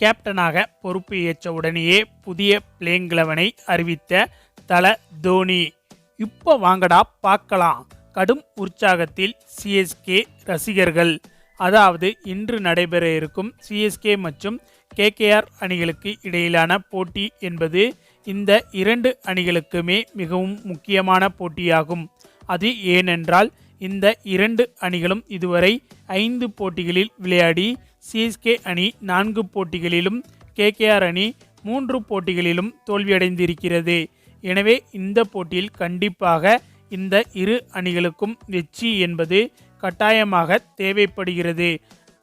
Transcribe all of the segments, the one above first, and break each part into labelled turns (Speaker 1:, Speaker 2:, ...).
Speaker 1: கேப்டனாக பொறுப்பு ஏற்ற உடனேயே புதிய பிளேங்கிழவனை அறிவித்த தல தோனி. இப்போ வாங்கடா பார்க்கலாம். கடும் உற்சாகத்தில் சிஎஸ்கே ரசிகர்கள். அதாவது இன்று நடைபெற இருக்கும் சிஎஸ்கே மற்றும் கேகேஆர் அணிகளுக்கு இடையிலான போட்டி என்பது இந்த இரண்டு அணிகளுக்குமே மிகவும் முக்கியமான போட்டியாகும். அது ஏனென்றால் இந்த இரண்டு அணிகளும் இதுவரை ஐந்து போட்டிகளில் விளையாடி சிஎஸ்கே அணி நான்கு போட்டிகளிலும் கேகேஆர் அணி மூன்று போட்டிகளிலும் தோல்வியடைந்திருக்கிறது. எனவே இந்த போட்டியில் கண்டிப்பாக இந்த இரு அணிகளுக்கும் வெற்றி என்பது கட்டாயமாக தேவைப்படுகிறது.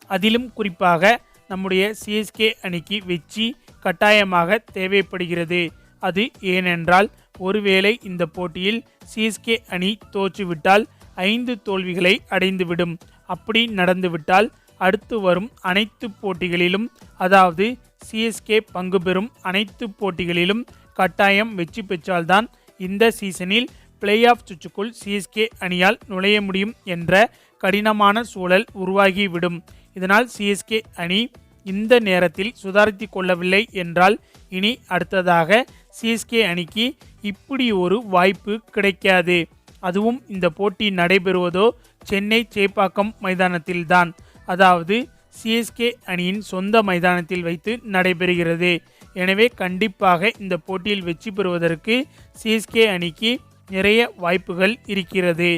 Speaker 1: அதிலும் குறிப்பாக நம்முடைய சிஎஸ்கே அணிக்கு வெற்றி கட்டாயமாக தேவைப்படுகிறது. அது ஏனென்றால் ஒருவேளை இந்த போட்டியில் சிஎஸ்கே அணி தோற்றுவிட்டால் ஐந்து தோல்விகளை அடைந்துவிடும். அப்படி நடந்துவிட்டால் அடுத்து வரும் அனைத்து போட்டிகளிலும் அதாவது சிஎஸ்கே பங்கு பெறும் அனைத்து போட்டிகளிலும் கட்டாயம் வெற்றி பெற்றால்தான் இந்த சீசனில் பிளே ஆஃப் சுற்றுக்குள் சிஎஸ்கே அணியால் நுழைய முடியும் என்ற கடினமான சூழல் உருவாகிவிடும். இதனால் சிஎஸ்கே அணி இந்த நேரத்தில் சுதாரித்து கொள்ளவில்லை என்றால் இனி அடுத்ததாக சிஎஸ்கே அணிக்கு இப்படி ஒரு வாய்ப்பு கிடைக்காது. அதுவும் இந்த போட்டி நடைபெறுவதோ சென்னை சேப்பாக்கம் மைதானத்தில்தான். அதாவது சிஎஸ்கே அணியின் சொந்த மைதானத்தில் வைத்து நடைபெறுகிறது. எனவே கண்டிப்பாக இந்த போட்டியில் வெற்றி பெறுவதற்கு சிஎஸ்கே அணிக்கு நிறைய வாய்ப்புகள் இருக்கிறது.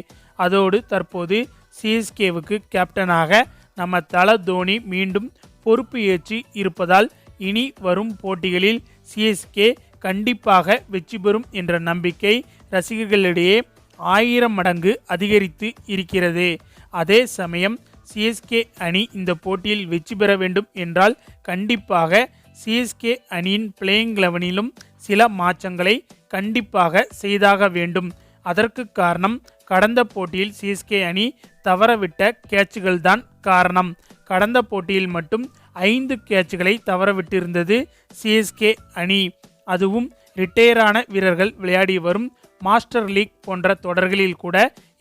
Speaker 1: அதோடு தற்போது சிஎஸ்கேவுக்கு கேப்டனாக நம்ம தல தோனி மீண்டும் பொறுப்பு ஏற்று இருப்பதால் இனி வரும் போட்டிகளில் சிஎஸ்கே கண்டிப்பாக வெற்றி பெறும் என்ற நம்பிக்கை ரசிகர்களிடையே ஆயிரம் மடங்கு அதிகரித்து இருக்கிறது. அதே சமயம் சிஎஸ்கே அணி இந்த போட்டியில் வெற்றி பெற வேண்டும் என்றால் கண்டிப்பாக சிஎஸ்கே அணியின் பிளேயிங் லெவனிலும் சில மாற்றங்களை கண்டிப்பாக செய்தாக வேண்டும். அதற்கு காரணம் கடந்த போட்டியில் சிஎஸ்கே அணி தவறவிட்ட கேட்சுகள் தான் காரணம். கடந்த போட்டியில் மட்டும் ஐந்து கேட்சுகளை தவறவிட்டிருந்தது சிஎஸ்கே அணி. அதுவும் ரிட்டையரான வீரர்கள் விளையாடி வரும் மாஸ்டர் லீக் போன்ற தொடர்களில் கூட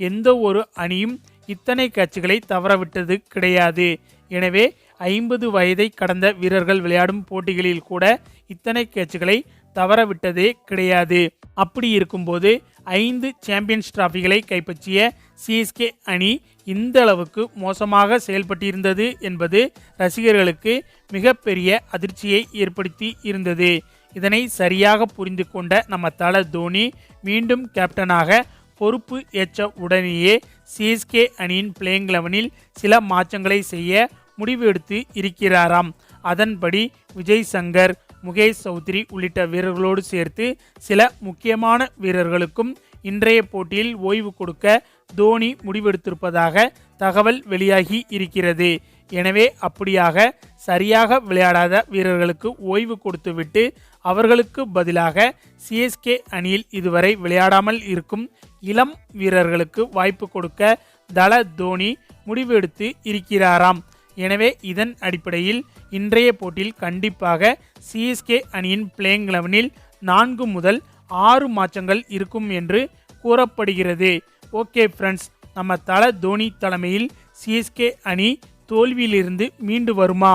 Speaker 1: எந்த ஒரு அணியும் இத்தனை கேட்சுகளை தவறவிட்டது கிடையாது. எனவே ஐம்பது வயதை கடந்த வீரர்கள் விளையாடும் போட்டிகளில் கூட இத்தனை கேட்சுகளை தவறவிட்டதே கிடையாது. அப்படி இருக்கும்போது ஐந்து சாம்பியன்ஸ் டிராஃபிகளை கைப்பற்றிய சிஎஸ்கே அணி இந்த அளவுக்கு மோசமாக செயல்பட்டிருந்தது என்பது ரசிகர்களுக்கு மிகப்பெரிய அதிர்ச்சியை ஏற்படுத்தி இருந்தது. இதனை சரியாக புரிந்து கொண்ட நம்ம தல தோனி மீண்டும் கேப்டனாக பொறுப்பு ஏற்ற உடனேயே சிஎஸ்கே அணியின் பிளேயிங் லெவனில் சில மாற்றங்களை செய்ய முடிவு எடுத்து இருக்கிறாராம். அதன்படி விஜய் சங்கர் முகேஷ் சௌத்ரி உள்ளிட்ட வீரர்களோடு சேர்த்து சில முக்கியமான வீரர்களுக்கும் இன்றைய போட்டியில் ஓய்வு கொடுக்க தோனி முடிவெடுத்திருப்பதாக தகவல் வெளியாகி இருக்கிறது. எனவே அப்படியாக சரியாக விளையாடாத வீரர்களுக்கு ஓய்வு கொடுத்துவிட்டு அவர்களுக்கு பதிலாக சிஎஸ்கே அணியில் இதுவரை விளையாடாமல் இருக்கும் இளம் வீரர்களுக்கு வாய்ப்பு கொடுக்க தல தோனி முடிவெடுத்து இருக்கிறாராம். எனவே இதன் அடிப்படையில் இன்றைய போட்டியில் கண்டிப்பாக சிஎஸ்கே அணியின் பிளேயிங் லெவனில் நான்கு முதல் ஆறு மாற்றங்கள் இருக்கும் என்று கூறப்படுகிறது. ஓகே ஃப்ரெண்ட்ஸ் நம்ம தல தோனி தலைமையில் சிஎஸ்கே அணி தோல்வியிலிருந்து மீண்டு வருமா?